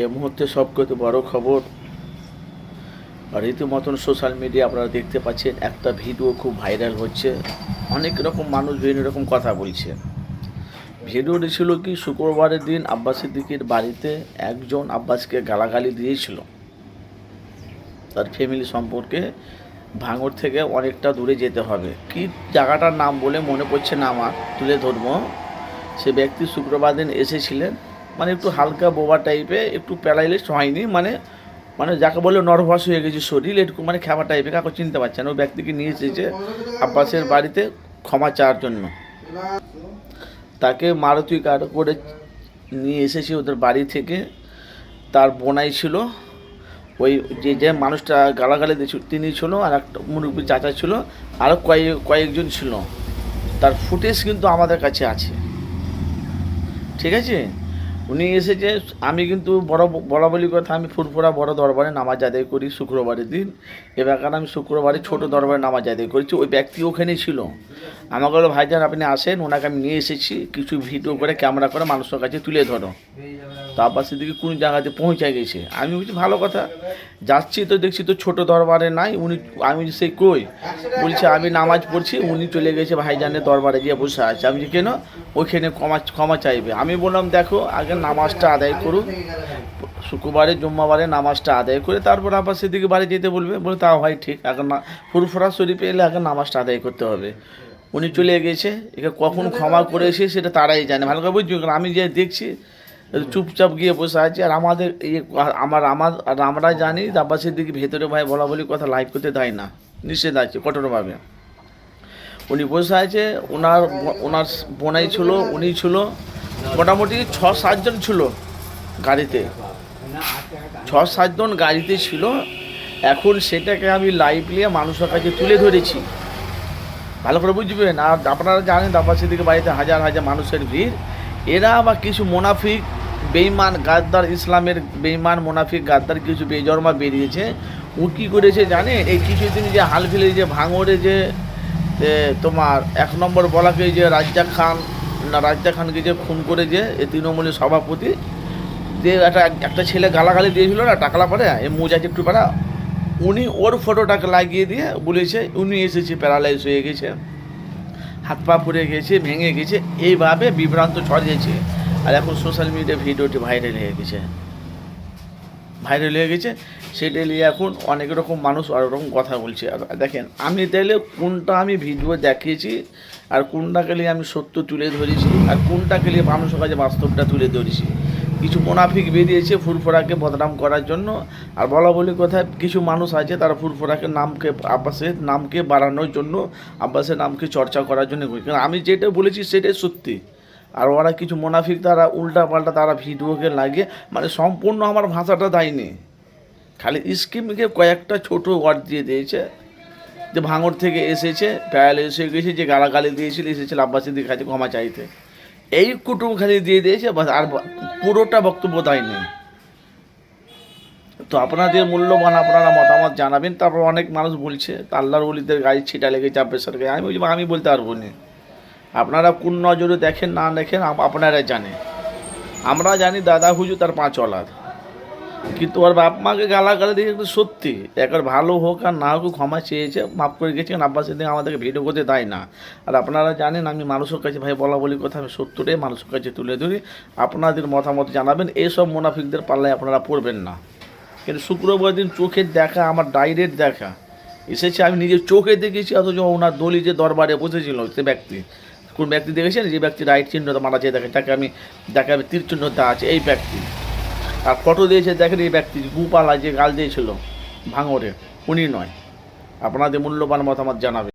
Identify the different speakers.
Speaker 1: এই মুহূর্তে সবকতে বড় খবর। রীতিমতন সোশ্যাল মিডিয়া আপনারা দেখতে পাচ্ছেন, একটা ভিডিও খুব ভাইরাল হচ্ছে। অনেক রকম মানুষ বিভিন্ন রকম কথা বলছে। ভিডিওটি ছিল কি, শুক্রবারের দিন আব্বাস সিদ্দিকির বাড়িতে একজন আব্বাসকে গালাগালি দিয়েছিল। তার ফ্যামিলি সম্পর্কে ভাঙর থেকে অনেকটা দূরে যেতে হবে। কি জায়গাটার নাম বলে মনে পড়ছে না আমার, তুলে ধরবো। সে ব্যক্তি শুক্রবার দিন এসেছিলেন। মানে একটু হালকা বোবা টাইপে একটু প্যারালাইলিস হয়নি মানে মানে যাকে বলে নার্ভাস হয়ে গেছে শরীর একটু মানে খাবার টাইপের কাউকে চিনতে পারছে না। ওই ব্যক্তিকে নিয়ে এসেছে আব্বাসের বাড়িতে ক্ষমা চাওয়ার জন্য। তাকে মারুতি কার করে নিয়ে এসেছে ওদের বাড়ি থেকে। তার বোনাই ছিল। ওই যে যে মানুষটা গালাগালি দিয়েছিল তিনি ছিল আর একটা মুরব্বী চাচা ছিল। আরও কয়েক, কয়েকজন ছিল। তার ফুটেজ কিন্তু আমাদের কাছে আছে। ঠিক আছে? উনি এসেছে আমি কিন্তু বড় বলা বলি কথা, আমি ফুরফুরা বড় দরবারে নামাজ আদায় করি শুক্রবারের দিন। এবার কারণ আমি শুক্রবারে ছোট দরবারে নামাজ আদায় করেছি, ওই ব্যক্তি ওখানে ছিল। আমাকে বলো ভাইজান, আপনি আসেন, ওনাকে আমি নিয়ে এসেছি, কিছু ভিডিও করে ক্যামেরা করে মানুষের কাছে তুলে ধরো। তারপর সেদিকে কোন জায়গাতে পৌঁছে গেছে। আমি বলছি, ভালো কথা, যাচ্ছি তো, দেখছি তো ছোট দরবারে নাই, উনি, আমি সেই কই? বলছে, আমি নামাজ পড়ছি, উনি চলে গেছে ভাইজানের দরবারে গিয়ে বসে আছে। আমি কেন? ওইখানে ক্ষমা ক্ষমা চাইবে। আমি বললাম, দেখো, আগে নামাজটা আদায় করুন শুক্রবারে, জুম্মাবারে নামাজটা আদায় করে তারপর আবার সেদিকে বাড়ি যেতে বলবে। বলে, তাও হয়, ঠিক। এখন না, ফুরফুরা শরীফে এলে আগে নামাজটা আদায় করতে হবে। উনি চলে গেছে। একে কখন ক্ষমা করেছে সেটা তারাই জানে। ভালো করে বুঝছ আমি যে দেখছি, চুপচাপ গিয়ে বসে আছি। আর আমাদের এই আমার আমার আর আমরা জানি আব্বাসের দিকে ভেতরে ভাই বলা বলি কথা লাইভ করতে দেয় না। নিষেধ আছে, কঠোরভাবে। উনি বসে আছে, ওনার ওনার বোনাই ছিল, উনি ছিল মোটামুটি ছ সাতজন ছিল গাড়িতে। ছ সাতজন গাড়িতে ছিল। এখন সেটাকে আমি লাইভ নিয়ে মানুষের কাছে তুলে ধরেছি। ভালো করে বুঝবেন? আর আপনারা জানেন আব্বাসের দিকে বাড়িতে হাজার হাজার মানুষের ভিড়। এরা আবার কিছু মোনাফিক বেইমান গাদ্দার, ইসলামের বেইমান মোনাফিক গাদ্দার কিছু বেজরমা বেরিয়েছে। ও কী করেছে জানে এই কিছুদিন যে হাল ফেলে যে ভাঙড়ে যে তোমার এক নম্বর বলাকে যে রাজ্জাক খান না, রাজ্জাক খানকে যে খুন করে যে এই তৃণমূলের সভাপতি, যে একটা একটা ছেলে গালাগালি দিয়েছিল না, টাকলা পাড়ে, এ মোজা একটু পাড়া, উনি ওর ফটোটাকে লাগিয়ে দিয়ে বলেছে, উনি এসেছে, প্যারালাইজ হয়ে গেছে, হাত পা পুড়ে গেছে, ভেঙে গেছে, এইভাবে বিভ্রান্ত ছড়িয়েছে। আর এখন সোশ্যাল মিডিয়া ভিডিওটি ভাইরাল হয়ে গেছে। ভাইরাল হয়ে গেছে, সেটা নিয়ে এখন অনেক রকম মানুষ অনেক রকম কথা বলছে। দেখেন, আমি তাইলে কোনটা আমি ভিডিও দেখিয়েছি আর কোনটাকে নিয়ে আমি সত্য তুলে ধরেছি আর কোনটাকে নিয়ে মানুষের কাছে বাস্তবটা তুলে ধরেছি। কিছু মোনাফিক বেরিয়েছে ফুরফুরাকে বদনাম করার জন্য আর বলা বলি কথায় কিছু মানুষ আছে তারা ফুরফুরাকে নামকে, আব্বাসের নামকে বাড়ানোর জন্য, আব্বাসের নামকে চর্চা করার জন্য। আমি যেটা বলেছি সেটাই সত্যি। আর ওরা কিছু মোনাফিক তারা উল্টা পাল্টা তারা ভিডিওকে লাগে মানে সম্পূর্ণ আমার ভাষাটা দেয়নি। খালি স্কিমকে কয়েকটা ছোট ওয়ার্ড দিয়ে দিয়েছে। যে ভাঙড় থেকে এসেছে প্যারাল এসে গেছে, যে গালাগালি দিয়েছিল এসেছিল আব্বাসিদের কাছে ক্ষমা চাইতে। এই কুটুম খালি দিয়ে দিয়েছে, বাস আর ব- পুরোটা বক্তব্য দেয়নি। তো আপনাদের মূল্যবান আপনারা মতামত জানাবেন, তারপর অনেক মানুষ বলছে তা আল্লাহর অলিদের গাড়ি ছিটা লেগেছে, আব্বাসের গায়ে। আমি বলছি, আমি বলতে পারব না। আপনারা কোন নজরে দেখেন, না দেখেন আপনারা জানে আমরা জানি দাদা হুজু তার পাঁচ অলাদ। কিন্তু ওর বাপ মাকে গালাগালি দিয়ে একটু সত্যি। একবার ভালো হোক আর না হোক, ক্ষমা চেয়েছে, মাফ করে গেছে কারণ আব্বাস দিন আমাদেরকে ভিডিও করতে দেয় না। আর আপনারা জানেন, আমি মানুষের কাছে ভাই বলা বলি কথা, আমি সত্যটাই মানুষের কাছে তুলে ধরি। আপনাদের মতামত জানাবেন, এইসব মুনাফিকদের পাল্লায় আপনারা পড়বেন না। কিন্তু শুক্রবার দিন চোখের দেখা, আমার ডাইরেক্ট দেখা। এসেছে, আমি নিজের চোখে দেখেছি, অথচ ওনার দলি যে দরবারে বসেছিল, সে ব্যক্তি। কোন ব্যক্তি দেখেছেন? যে ব্যক্তি রাইট চিহ্নটা মারা যায়, দেখেন, তাকে আমি যাকে আমি তীর চিহ্নটা আছে, এই ব্যক্তি। আর ফটো দিয়েছে, দেখেন, এই ব্যক্তি গুপালা যে গাল দিয়েছিল ভাঙরে উনি নয়। আপনাদের মূল্যবান মতামত জানাবে।